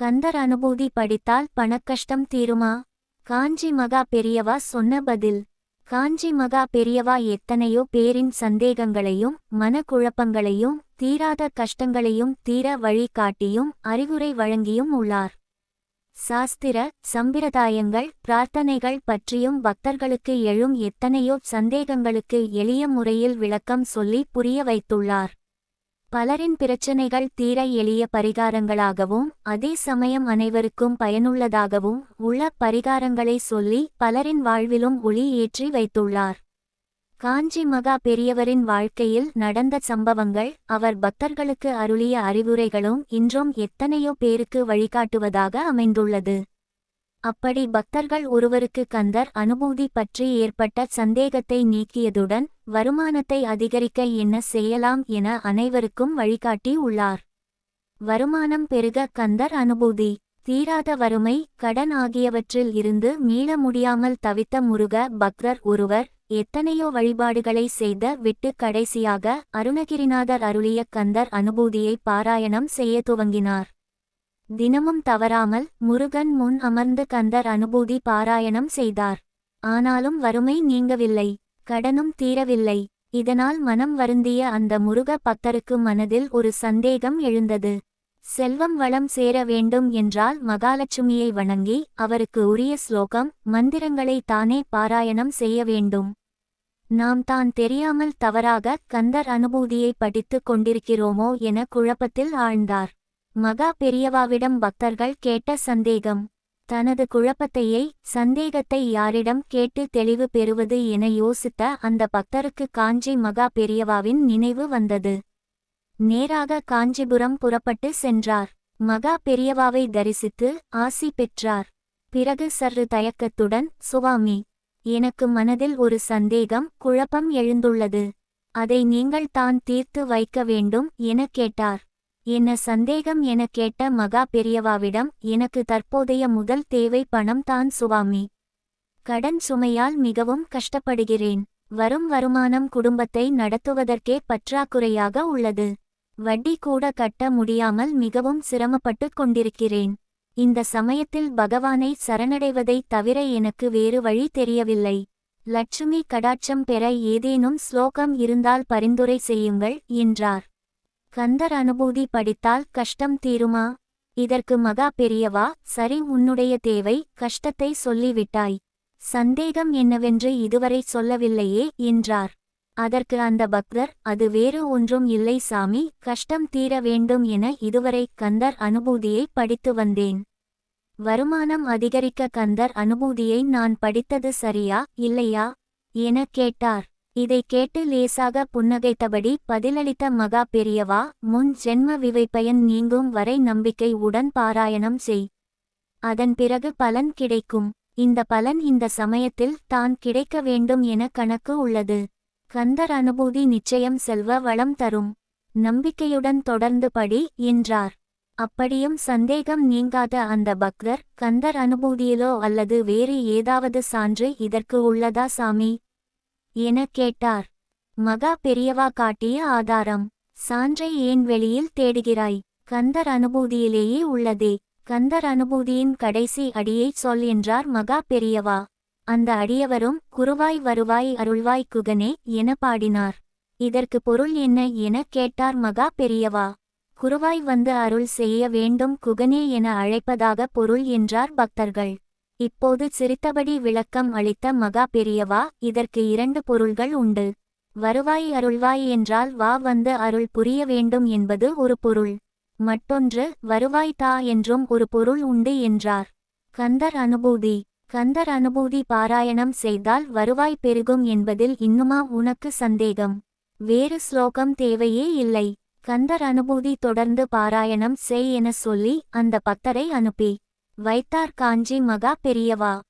கந்தர் அனுபூதி படித்தால் பணக்கஷ்டம் தீருமா? காஞ்சி மகா பெரியவா சொன்ன பதில். காஞ்சி மகா பெரியவா எத்தனையோ பேரின் சந்தேகங்களையும் மனக்குழப்பங்களையும் தீராத கஷ்டங்களையும் தீர வழி காட்டியும் அறிவுரை வழங்கியும் உள்ளார். சாஸ்திர சம்பிரதாயங்கள் பிரார்த்தனைகள் பற்றியும் பக்தர்களுக்கு எழும் எத்தனையோ சந்தேகங்களுக்கு எளிய முறையில் விளக்கம் சொல்லி புரிய வைத்துள்ளார். பலரின் பிரச்சனைகள் தீர எளிய பரிகாரங்களாகவும் அதே சமயம் அனைவருக்கும் பயனுள்ளதாகவும் உள்ள பரிகாரங்களை சொல்லி பலரின் வாழ்விலும் ஒளி ஏற்றி வைத்துள்ளார். காஞ்சி மகா பெரியவரின் வாழ்க்கையில் நடந்த சம்பவங்கள் அவர் பக்தர்களுக்கு அருளிய அறிவுரைகளும் இன்றும் எத்தனையோ பேருக்கு வழிகாட்டுவதாக அமைந்துள்ளது. அப்படி பக்தர்கள் ஒருவருக்கு கந்தர் அனுபூதி பற்றி ஏற்பட்ட சந்தேகத்தை நீக்கியதுடன் வருமானத்தை அதிகரிக்க என்ன செய்யலாம் என அனைவருக்கும் வழிகாட்டி உள்ளார். வருமானம் பெருக கந்தர் அனுபூதி தீராத வறுமை கடன் ஆகியவற்றில் இருந்து மீள முடியாமல் தவித்த முருக பக்ரர் ஒருவர் எத்தனையோ வழிபாடுகளை செய்த விட்டு கடைசியாக அருணகிரிநாதர் அருளிய கந்தர் அனுபூதியை பாராயணம் செய்ய துவங்கினார். தினமும் தவறாமல் முருகன் முன் அமர்ந்து கந்தர் அனுபூதி பாராயணம் செய்தார். ஆனாலும் வறுமை நீங்கவில்லை. கடனும் தீரவில்லை. இதனால் மனம் வருந்திய அந்த முருக பக்தருக்கு மனதில் ஒரு சந்தேகம் எழுந்தது. செல்வம் வளம் சேர வேண்டும் என்றால் மகாலட்சுமியை வணங்கி அவருக்கு உரிய ஸ்லோகம் மந்திரங்களை தானே பாராயணம் செய்ய வேண்டும். நாம் தான் தெரியாமல் தவறாக கந்தர் அனுபூதியை படித்துக் கொண்டிருக்கிறோமோ என குழப்பத்தில் ஆழ்ந்தார். மகா பெரியவாவிடம் பக்தர்கள் கேட்ட சந்தேகம் தனது குழப்பத்தையை சந்தேகத்தை யாரிடம் கேட்டு தெளிவு பெறுவது என யோசித்த அந்த பக்தருக்கு காஞ்சி மகா பெரியவாவின் நினைவு வந்தது. நேராக காஞ்சிபுரம் புறப்பட்டு சென்றார். மகா பெரியவாவை தரிசித்து ஆசி பெற்றார். பிறகு சற்று தயக்கத்துடன் சுவாமி எனக்கு மனதில் ஒரு சந்தேகம் குழப்பம் எழுந்துள்ளது. அதை நீங்கள் தான் தீர்த்து வைக்க வேண்டும் என கேட்டார். என்ன சந்தேகம் என கேட்ட மகா பெரியவாவிடம் எனக்கு தற்போதைய முதல் தேவை பணம் தான் சுவாமி. கடன் சுமையால் மிகவும் கஷ்டப்படுகிறேன். வரும் வருமானம் குடும்பத்தை நடத்துவதற்கே பற்றாக்குறையாக உள்ளது. வட்டி கூட கட்ட முடியாமல் மிகவும் சிரமப்பட்டுக் கொண்டிருக்கிறேன். இந்த சமயத்தில் பகவானை சரணடைவதைத் தவிர எனக்கு வேறு வழி தெரியவில்லை. லட்சுமி கடாட்சம் பெற ஏதேனும் ஸ்லோகம் இருந்தால் பரிந்துரை செய்யுங்கள் என்றார். கந்தர் அனுபூதி படித்தால் கஷ்டம் தீருமா? இதற்கு மகா பெரியவா சரி உன்னுடைய தேவை கஷ்டத்தை சொல்லிவிட்டாய். சந்தேகம் என்னவென்று இதுவரை சொல்லவில்லையே என்றார். அதற்கு அந்த பக்தர் அது வேறு ஒன்றும் இல்லை சாமி கஷ்டம் தீர வேண்டும் என இதுவரை கந்தர் அனுபூதியை படித்து வந்தேன். வருமானம் அதிகரிக்க கந்தர் அனுபூதியை நான் படித்தது சரியா இல்லையா? என கேட்டார். இதை கேட்டு லேசாக புன்னகைத்தபடி பதிலளித்த மகா பெரியவா முன் ஜென்ம விவைப்பயன் நீங்கும் வரை நம்பிக்கை உடன் பாராயணம் செய். அதன் பிறகு பலன் கிடைக்கும். இந்த பலன் இந்த சமயத்தில் தான் கிடைக்க வேண்டும் என கணக்கு உள்ளது. கந்தர் அனுபூதி நிச்சயம் செல்வ வளம் தரும். நம்பிக்கையுடன் தொடர்ந்து படி என்றார். அப்படியும் சந்தேகம் நீங்காத அந்த பக்தர் கந்தர் அனுபூதியிலோ அல்லது வேறு ஏதாவது சான்று இதற்கு உள்ளதா சாமி? என கேட்டார். மகா பெரியவா காட்டிய ஆதாரம். சான்றை ஏன் வெளியில் தேடுகிறாய்? கந்தர் அனுபூதியிலேயே உள்ளதே. கந்தர் அனுபூதியின் கடைசி அடியைச் சொல் என்றார் மகா பெரியவா. அந்த அடியவரும் குருவாய் வருவாய் அருள்வாய் குகனே என பாடினார். இதற்கு பொருள் என்ன என கேட்டார் மகா பெரியவா. குருவாய் வந்து அருள் செய்ய வேண்டும் குகனே என அழைப்பதாக பொருள் என்றார் பக்தர்கள். இப்போது சிரித்தபடி விளக்கம் அளித்த மகா பெரியவா இதற்கு இரண்டு பொருள்கள் உண்டு. வருவாய் அருள்வாய் என்றால் வா வந்து அருள் புரிய வேண்டும் என்பது ஒரு பொருள். மற்றொன்று வருவாய் தா என்றும் ஒரு பொருள் உண்டு என்றார். கந்தர் அனுபூதி. கந்தர் அனுபூதி பாராயணம் செய்தால் வருவாய் பெருகும் என்பதில் இன்னுமா உனக்கு சந்தேகம்? வேறு ஸ்லோகம் தேவையே இல்லை. கந்தர் அனுபூதி தொடர்ந்து பாராயணம் செய் என சொல்லி அந்த பக்தரை அனுப்பி. வைத்தார் காஞ்சி மகா பெரியவா.